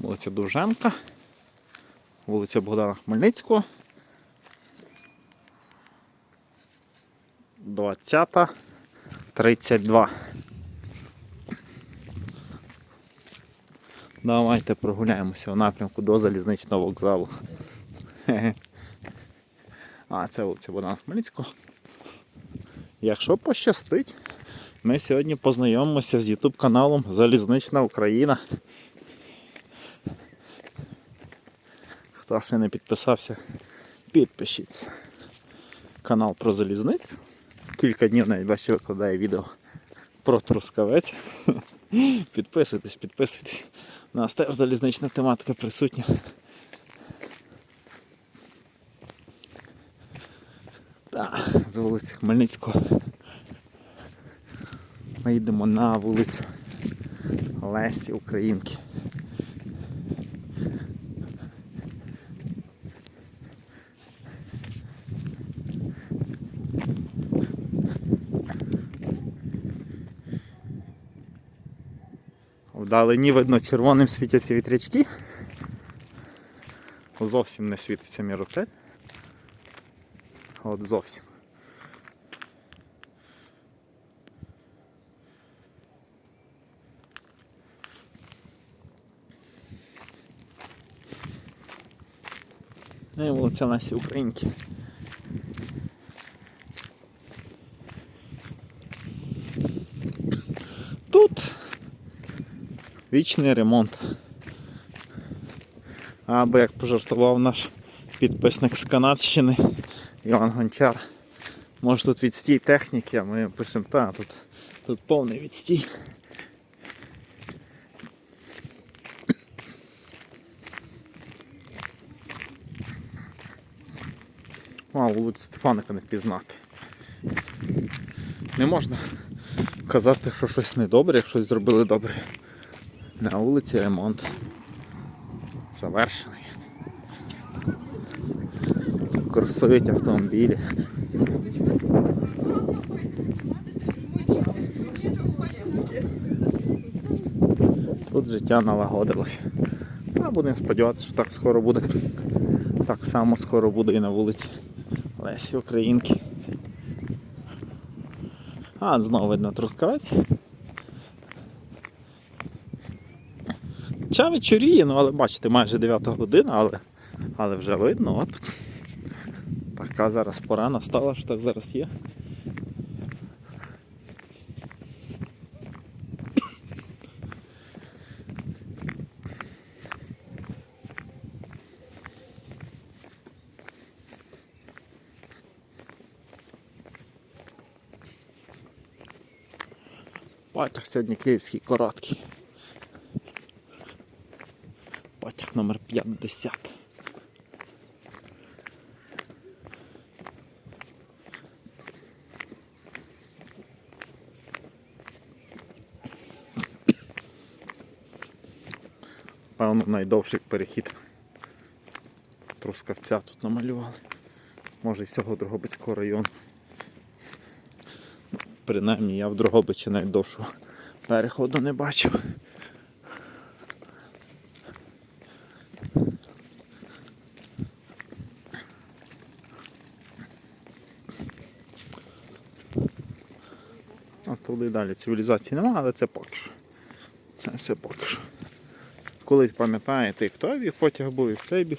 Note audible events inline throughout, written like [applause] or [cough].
Вулиця Довженка, вулиця Богдана Хмельницького. 20.32. Давайте прогуляємося в напрямку до залізничного вокзалу. А, це вулиця Богдана Хмельницького. Якщо пощастить, ми сьогодні познайомимося з YouTube каналом Залізнична Україна. Хто ще не підписався, підпишіться. Канал про залізницю. Кілька днів навіть бачу викладає відео про трускавець. [laughs] Підписуйтесь, підписуйтесь. У нас теж залізнична тематика присутня. Так, з вулиці Хмельницького. Ми йдемо на вулицю Лесі Українки. Вдалині видно червоним світяться вітрячки. Зовсім не світиться міротель. От зовсім. Ну і вулиця Лесі Українки. Тут вічний ремонт. Або як пожартував наш підписник з Канадщини Іван Гончар. Може тут відстій техніки, а ми пишемо, та тут, тут повний відстій. А, вулицю Стефаника не впізнати. Не можна казати, що щось недобре, як щось зробили добре. На вулиці ремонт. Завершений. Курсують автомобілі. Тут життя налагодилося. А будемо сподіватися, що так скоро буде. Так само скоро буде і на вулиці Лесі Українки. А, знову видно трускавець. Ча вечоріє, ну але бачите, майже 9 година, але, але вже видно, от. Така зараз пора настала, що так зараз є. Потяг сьогодні київський короткий. Потяг номер 50. Певно, найдовший перехід Трускавця тут намалювали. Може і всього Дрогобицького району. Принаймні я в Дрогобичі найдовшого переходу не бачив. Туди далі цивілізації немає, але це поки що. Це все поки що. Колись пам'ятаєте, той бік потяг був, і в цей бік.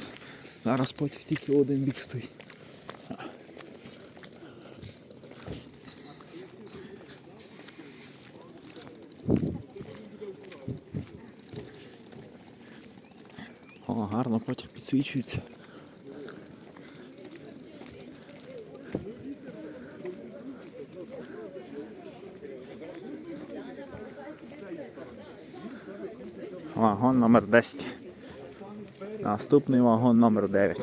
Зараз потяг тільки один бік стоїть. О, гарно потяг підсвічується. вагон номер 10 Наступний вагон номер 9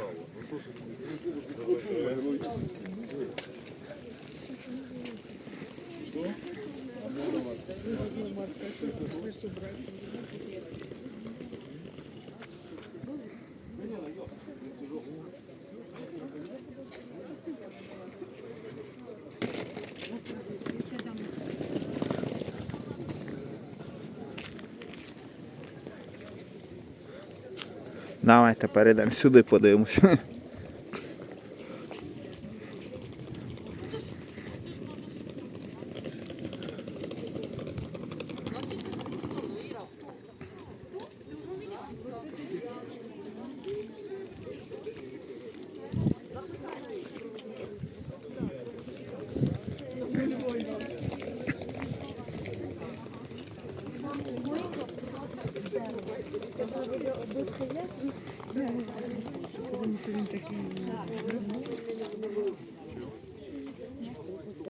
Давайте перейдемо сюди, подивимося. Він такий. Е,